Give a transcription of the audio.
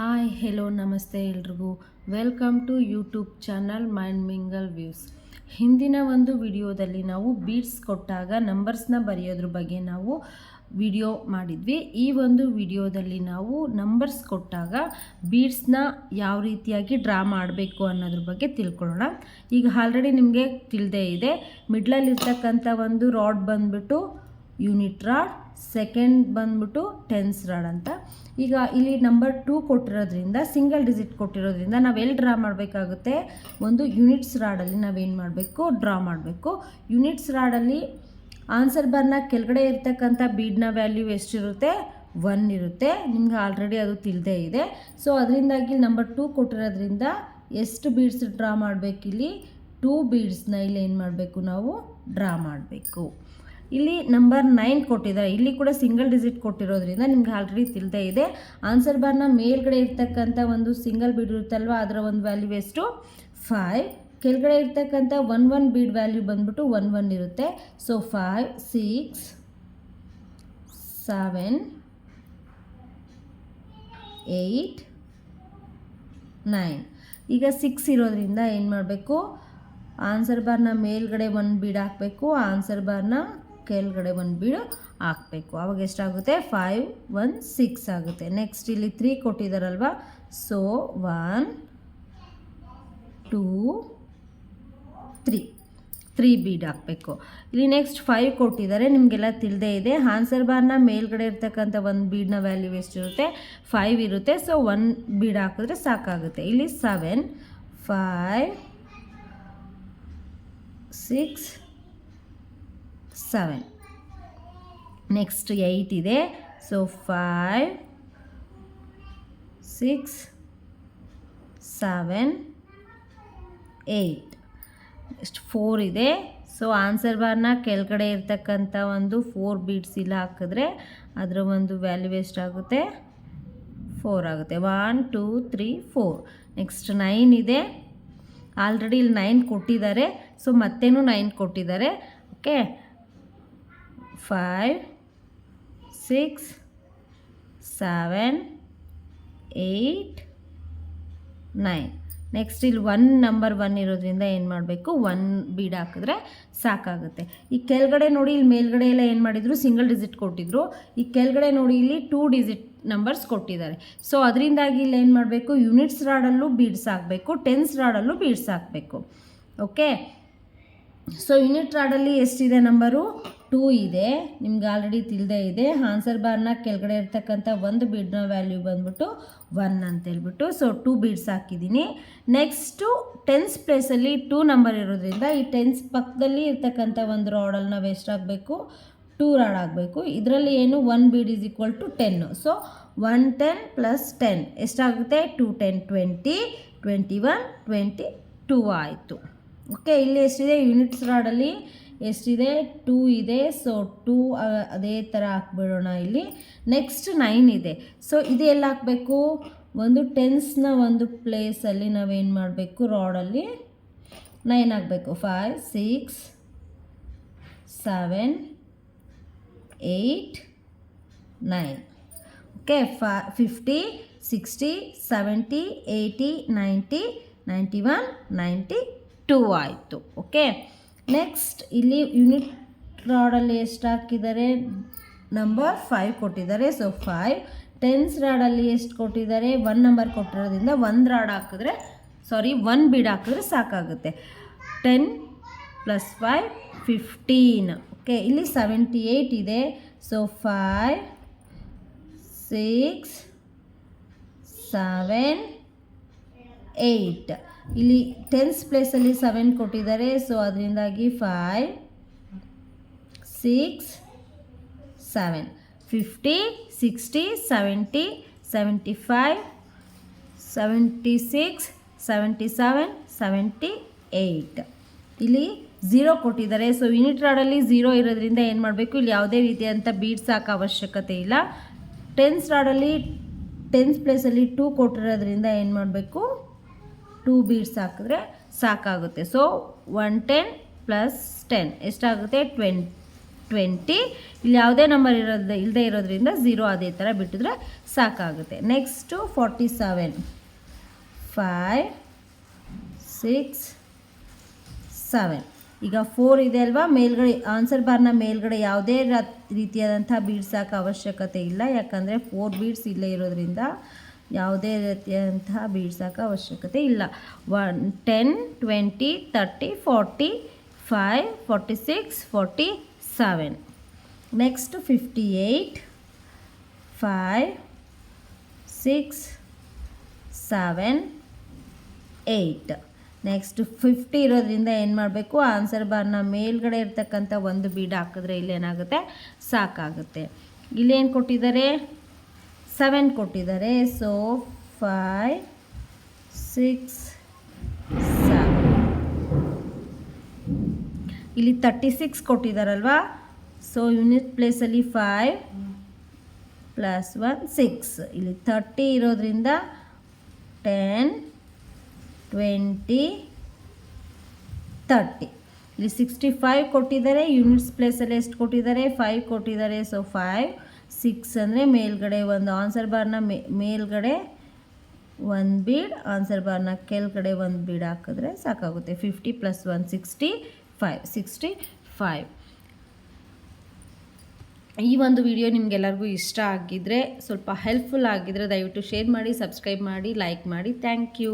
Hi hello ನಮಸ್ತೆ ಎಲ್ರಿಗೂ. Welcome to YouTube channel mind mingle views ಹಿಂದಿನ ಒಂದು ವಿಡಿಯೋದಲ್ಲಿ ನಾವು ಬೀಡ್ಸ್ ಕೊಟ್ಟಾಗ ನಂಬರ್ಸ್ನ ಬರೆಯೋದ್ರ ಬಗ್ಗೆ ನಾವು ವಿಡಿಯೋ ಮಾಡಿದ್ವಿ. ಈ ಒಂದು ವಿಡಿಯೋದಲ್ಲಿ ನಾವು ನಂಬರ್ಸ್ ಕೊಟ್ಟಾಗ ಬೀಡ್ಸ್ನ ಯಾವ ರೀತಿಯಾಗಿ ಡ್ರಾ ಮಾಡಬೇಕು ಅನ್ನೋದ್ರ ಬಗ್ಗೆ ತಿಳ್ಕೊಳ್ಳೋಣ. ಈಗ ಆಲ್ರೆಡಿ ನಿಮಗೆ ತಿಳಿದೇ ಇದೆ. ಮಿಡ್ಲಲ್ಲಿರ್ತಕ್ಕಂಥ ಒಂದು ರಾಡ್ ಬಂದ್ಬಿಟ್ಟು ಯೂನಿಟ್ ರಾಡ್ ಸೆಕೆಂಡ್ ಬಂದ್ಬಿಟ್ಟು ಟೆನ್ಸ್ ರಾಡ್ ಅಂತ. ಈಗ ಇಲ್ಲಿ ನಂಬರ್ ಟೂ ಕೊಟ್ಟಿರೋದ್ರಿಂದ ಸಿಂಗಲ್ ಡಿಜಿಟ್ ಕೊಟ್ಟಿರೋದ್ರಿಂದ ನಾವು ಎಲ್ಲಿ ಡ್ರಾ ಮಾಡಬೇಕಾಗುತ್ತೆ? ಒಂದು ಯೂನಿಟ್ಸ್ ರಾಡಲ್ಲಿ ನಾವೇನು ಮಾಡಬೇಕು? ಡ್ರಾ ಮಾಡಬೇಕು. ಯೂನಿಟ್ಸ್ ರಾಡಲ್ಲಿ ಆನ್ಸರ್ ಬರ್ನ ಕೆಳಗಡೆ ಇರ್ತಕ್ಕಂಥ ಬೀಡ್ನ ವ್ಯಾಲ್ಯೂ ಎಷ್ಟಿರುತ್ತೆ? ಒನ್ ಇರುತ್ತೆ. ನಿಮ್ಗೆ ಆಲ್ರೆಡಿ ಅದು ತಿಳಿದೇ ಇದೆ. ಸೊ ಅದರಿಂದಾಗಿ ನಂಬರ್ ಟೂ ಕೊಟ್ಟಿರೋದ್ರಿಂದ ಎಷ್ಟು ಬೀಡ್ಸ್ ಡ್ರಾ ಮಾಡಬೇಕಿಲ್ಲಿ? ಟೂ ಬೀಡ್ಸ್ನ ಇಲ್ಲಿ ಏನು ಮಾಡಬೇಕು ನಾವು? ಡ್ರಾ ಮಾಡಬೇಕು. ಇಲ್ಲಿ ನಂಬರ್ ನೈನ್ ಕೊಟ್ಟಿದ್ದಾರೆ. ಇಲ್ಲಿ ಕೂಡ ಸಿಂಗಲ್ ಡಿಜಿಟ್ ಕೊಟ್ಟಿರೋದ್ರಿಂದ ನಿಮ್ಗೆ ಆಲ್ರೆಡಿ ತಿಳಿದೇ ಇದೆ. ಆನ್ಸರ್ ಬಾರ್ನ ಮೇಲ್ಗಡೆ ಇರ್ತಕ್ಕಂಥ ಒಂದು ಸಿಂಗಲ್ ಬೀಡ್ ಇರುತ್ತಲ್ವ, ಅದರ ಒಂದು ವ್ಯಾಲ್ಯೂ ಎಷ್ಟು? ಫೈವ್ ಕೆಳಗಡೆ ಇರ್ತಕ್ಕಂಥ ಒನ್ ಒನ್ ಬೀಡ್ ವ್ಯಾಲ್ಯೂ ಬಂದ್ಬಿಟ್ಟು ಒನ್ ಒನ್ ಇರುತ್ತೆ. So five six seven eight nine ಈಗ ಸಿಕ್ಸ್ ಇರೋದ್ರಿಂದ ಏನು ಮಾಡಬೇಕು? ಆನ್ಸರ್ ಬಾರ್ನ ಮೇಲ್ಗಡೆ ಒಂದು ಬೀಡ್ ಹಾಕಬೇಕು. ಆನ್ಸರ್ ಬಾರ್ನ ಕೆಳಗಡೆ ಒಂದು ಬೀಡು ಹಾಕಬೇಕು. ಅವಾಗ ಎಷ್ಟಾಗುತ್ತೆ? ಫೈವ್ ಒನ್ ಸಿಕ್ಸ್ ಆಗುತ್ತೆ. ನೆಕ್ಸ್ಟ್ ಇಲ್ಲಿ three ಕೊಟ್ಟಿದ್ದಾರಲ್ವ so one two three three bead ಹಾಕಬೇಕು. ಇಲ್ಲಿ ನೆಕ್ಸ್ಟ್ ಫೈವ್ ಕೊಟ್ಟಿದ್ದಾರೆ. ನಿಮಗೆಲ್ಲ ತಿಳಿದೇ ಇದೆ. ಆನ್ಸರ್ ಬಾರ್ನ ಮೇಲ್ಗಡೆ ಇರ್ತಕ್ಕಂಥ ಒಂದು ಬೀಡ್ನ ವ್ಯಾಲ್ಯೂ ಎಷ್ಟಿರುತ್ತೆ? ಫೈವ್ ಇರುತ್ತೆ. ಸೊ ಒನ್ ಬೀಡ್ ಹಾಕಿದ್ರೆ ಸಾಕಾಗುತ್ತೆ. ಇಲ್ಲಿ seven five six seven next eight ಇದೆ. So five six seven eight next four ಇದೆ. ಸೊ ಆನ್ಸರ್ ಬಾರ್ನ ಕೆಳಗಡೆ ಇರ್ತಕ್ಕಂಥ ಒಂದು ಫೋರ್ ಬೀಟ್ಸ್ ಇಲ್ಲ ಹಾಕಿದ್ರೆ ಅದರ ಒಂದು ವ್ಯಾಲ್ಯೂ ಎಷ್ಟಾಗುತ್ತೆ ಫೋರ್ ಆಗುತ್ತೆ. One two three four next nine ಇದೆ. ಆಲ್ರೆಡಿ ಇಲ್ಲಿ ನೈನ್ ಕೊಟ್ಟಿದ್ದಾರೆ. ಸೊ ಮತ್ತೇನು ನೈನ್ ಕೊಟ್ಟಿದ್ದಾರೆ? Okay five six seven eight nine next ಇಲ್ಲಿ ಒನ್ ನಂಬರ್ ಒನ್ ಇರೋದ್ರಿಂದ ಏನು ಮಾಡಬೇಕು? ಒನ್ ಬೀಡ್ ಹಾಕಿದ್ರೆ ಸಾಕಾಗುತ್ತೆ. ಈ ಕೆಳಗಡೆ ನೋಡಿ, ಇಲ್ಲಿ ಮೇಲ್ಗಡೆ ಎಲ್ಲ ಏನು ಮಾಡಿದ್ರು? ಸಿಂಗಲ್ ಡಿಜಿಟ್ ಕೊಟ್ಟಿದ್ರು. ಈ ಕೆಳಗಡೆ ನೋಡಿ, ಇಲ್ಲಿ ಟೂ ಡಿಜಿಟ್ ನಂಬರ್ಸ್ ಕೊಟ್ಟಿದ್ದಾರೆ. ಸೊ ಅದರಿಂದಾಗಿ ಇಲ್ಲಿ ಏನು ಮಾಡಬೇಕು? ಯೂನಿಟ್ಸ್ ರಾಡಲ್ಲೂ ಬೀಡ್ಸ್ ಹಾಕಬೇಕು ಟೆನ್ಸ್ ರಾಡಲ್ಲೂ ಬೀಡ್ಸ್ ಹಾಕಬೇಕು. ಓಕೆ ಸೊ ಯೂನಿಟ್ ರಾಡಲ್ಲಿ ಎಷ್ಟಿದೆ ನಂಬರು ಟೂ ಇದೆ, ನಿಮ್ಗೆ ಆಲ್ರೆಡಿ ತಿಳಿದೇ ಇದೆ. ಆನ್ಸರ್ ಬಾರ್ನ ಕೆಳಗಡೆ ಇರ್ತಕ್ಕಂಥ ಒಂದು ಬೀಡ್ನ ವ್ಯಾಲ್ಯೂ ಬಂದ್ಬಿಟ್ಟು ಒನ್ ಅಂತ ಹೇಳ್ಬಿಟ್ಟು ಸೊ ಟೂ ಬೀಡ್ಸ್ ಹಾಕಿದ್ದೀನಿ. ನೆಕ್ಸ್ಟು ಟೆನ್ಸ್ ಪ್ಲೇಸಲ್ಲಿ ಟೂ ನಂಬರ್ ಇರೋದ್ರಿಂದ ಈ ಟೆನ್ಸ್ ಪಕ್ಕದಲ್ಲಿ ಇರ್ತಕ್ಕಂಥ ಒಂದು ರಾಡಲ್ಲಿ ನಾವು ಎಷ್ಟಾಗಬೇಕು ಟೂ ರಾಡ್ ಆಗಬೇಕು ಇದರಲ್ಲಿ ಏನು one bead is equal to ten so one ten plus ten ಎಷ್ಟಾಗುತ್ತೆ? Two ten twenty twenty one twenty two ಆಯಿತು. ಓಕೆ ಇಲ್ಲಿ ಎಷ್ಟಿದೆ? ಯೂನಿಟ್ಸ್ ರಾಡಲ್ಲಿ ಎಷ್ಟಿದೆ? ಟೂ ಇದೆ. ಸೊ ಟೂ ಅದೇ ಥರ ಹಾಕ್ಬಿಡೋಣ ಇಲ್ಲಿ. ನೆಕ್ಸ್ಟ್ ನೈನ್ ಇದೆ. ಸೊ ಇದು ಎಲ್ಲ ಹಾಕಬೇಕು? ಒಂದು ಟೆನ್ಸ್ನ ಒಂದು ಪ್ಲೇಸಲ್ಲಿ ನಾವೇನು ಮಾಡಬೇಕು? ರಾಡಲ್ಲಿ ನೈನ್ ಹಾಕಬೇಕು. Five six seven eight nine okay ಫಾ fifty sixty seventy eighty ninety ninety one ninety two ಆಯಿತು. ಓಕೆ ನೆಕ್ಸ್ಟ್ ಇಲ್ಲಿ ಯೂನಿಟ್ ರಾಡಲ್ಲಿ ಎಷ್ಟು ಹಾಕಿದ್ದಾರೆ ನಂಬರ್ ಫೈವ್ ಕೊಟ್ಟಿದ್ದಾರೆ. ಸೊ ಫೈವ್ ಟೆನ್ಸ್ ರಾಡಲ್ಲಿ ಎಷ್ಟು ಕೊಟ್ಟಿದ್ದಾರೆ? ಒನ್ ನಂಬರ್ ಕೊಟ್ಟಿರೋದ್ರಿಂದ ಒಂದು ರಾಡ್ ಹಾಕಿದ್ರೆ ಸಾರಿ ಒನ್ ಬೀಡ್ ಹಾಕಿದ್ರೆ ಸಾಕಾಗುತ್ತೆ. Ten plus five fifteen okay ಇಲ್ಲಿ ಸೆವೆಂಟಿ ಏಯ್ಟ್ ಇದೆ. So five six seven eight ಇಲ್ಲಿ ಟೆನ್ಸ್ ಪ್ಲೇಸಲ್ಲಿ ಸೆವೆನ್ ಕೊಟ್ಟಿದ್ದಾರೆ. ಸೊ ಅದರಿಂದಾಗಿ five six seven fifty sixty seventy seventy five seventy six seventy seven seventy eight ಇಲ್ಲಿ zero ಕೊಟ್ಟಿದ್ದಾರೆ. ಸೊ ಯೂನಿಟ್ ರಾಡಲ್ಲಿ zero ಇರೋದ್ರಿಂದ ಏನು ಮಾಡಬೇಕು? ಇಲ್ಲಿ ಯಾವುದೇ ರೀತಿಯಾದಂಥ ಬೀಟ್ಸ್ ಹಾಕೋ ಅವಶ್ಯಕತೆ ಇಲ್ಲ. ಟೆನ್ಸ್ ರಾಡಲ್ಲಿ ಟೆನ್ಸ್ ಪ್ಲೇಸಲ್ಲಿ ಟೂ ಕೊಟ್ಟಿರೋದ್ರಿಂದ ಏನು ಮಾಡಬೇಕು? ಟೂ ಬೀಡ್ಸ್ ಹಾಕಿದ್ರೆ ಸಾಕಾಗುತ್ತೆ. So one ten plus ten ಎಷ್ಟಾಗುತ್ತೆ? ಟ್ವೆನ್ ಟ್ವೆಂಟಿ ಇಲ್ಲಿ ಯಾವುದೇ ನಂಬರ್ ಇರೋದು ಇಲ್ಲದೆ ಇರೋದ್ರಿಂದ ಝೀರೋ ಅದೇ ಥರ ಬಿಟ್ಟಿದ್ರೆ ಸಾಕಾಗುತ್ತೆ. Next forty seven five six seven ಈಗ ಫೋರ್ ಇದೆ ಅಲ್ವಾ? ಮೇಲ್ಗಡೆ ಆನ್ಸರ್ ಬಾರ್ನ ಮೇಲ್ಗಡೆ ಯಾವುದೇ ರೀತಿಯಾದಂಥ ಬೀಡ್ಸ್ ಹಾಕೋ ಅವಶ್ಯಕತೆ ಇಲ್ಲ. ಯಾಕಂದರೆ ಫೋರ್ ಬೀಡ್ಸ್ ಇಲ್ಲೇ ಇರೋದ್ರಿಂದ ಯಾವುದೇ ರೀತಿಯಂತಹ ಬೀಡ್ಸ್ ಹಾಕೋ ಅವಶ್ಯಕತೆ ಇಲ್ಲ. One, ten, twenty, thirty, forty, five, forty six, forty seven. Next fifty eight, five, six, seven, eight. Next fifty ಇರೋದ್ರಿಂದ ಏನು ಮಾಡಬೇಕು? ಆನ್ಸರ್ ಬಾರ್ನ ಮೇಲ್ಗಡೆ ಇರ್ತಕ್ಕಂಥ ಒಂದು ಬೀಡ್ ಹಾಕಿದ್ರೆ ಇಲ್ಲೇನಾಗುತ್ತೆ? ಸಾಕಾಗುತ್ತೆ. ಇಲ್ಲೇನು ಕೊಟ್ಟಿದ್ದಾರೆ? ಸೆವೆನ್ ಕೊಟ್ಟಿದ್ದಾರೆ. ಸೊ ಫೈ ಸಿಕ್ಸ್ ಸೆವೆನ್ ಇಲ್ಲಿ ತರ್ಟಿ ಸಿಕ್ಸ್ ಕೊಟ್ಟಿದ್ದಾರಲ್ವಾ ಸೊ ಯೂನಿಟ್ ಪ್ಲೇಸಲ್ಲಿ ಫೈವ್ ಪ್ಲಸ್ ಒನ್ ಸಿಕ್ಸ್ ಇಲ್ಲಿ ತರ್ಟಿ ಇರೋದ್ರಿಂದ ಟೆನ್ ಟ್ವೆಂಟಿ ತರ್ಟಿ ಇಲ್ಲಿ ಸಿಕ್ಸ್ಟಿ ಫೈವ್ ಕೊಟ್ಟಿದ್ದಾರೆ ಯೂನಿಟ್ಸ್ ಪ್ಲೇಸಲ್ಲಿ ಎಷ್ಟು ಕೊಟ್ಟಿದ್ದಾರೆ? ಫೈವ್ ಕೊಟ್ಟಿದ್ದಾರೆ. ಸೊ ಫೈವ್ ಸಿಕ್ಸ್ ಅಂದರೆ ಮೇಲ್ಗಡೆ ಒಂದು ಆನ್ಸರ್ ಬಾರ್ನ ಮೇಲ್ಗಡೆ ಒಂದು ಬೀಡ್ ಆನ್ಸರ್ ಬಾರ್ನ ಕೆಳಗಡೆ ಒಂದು ಬೀಡ್ ಹಾಕಿದ್ರೆ ಸಾಕಾಗುತ್ತೆ. Fifty plus one sixty five sixty five ಈ ಒಂದು ವಿಡಿಯೋ ನಿಮಗೆಲ್ಲರಿಗೂ ಇಷ್ಟ ಆಗಿದ್ದರೆ ಸ್ವಲ್ಪ ಹೆಲ್ಪ್ಫುಲ್ ಆಗಿದ್ದರೆ ದಯವಿಟ್ಟು ಶೇರ್ ಮಾಡಿ ಸಬ್ಸ್ಕ್ರೈಬ್ ಮಾಡಿ ಲೈಕ್ ಮಾಡಿ. Thank you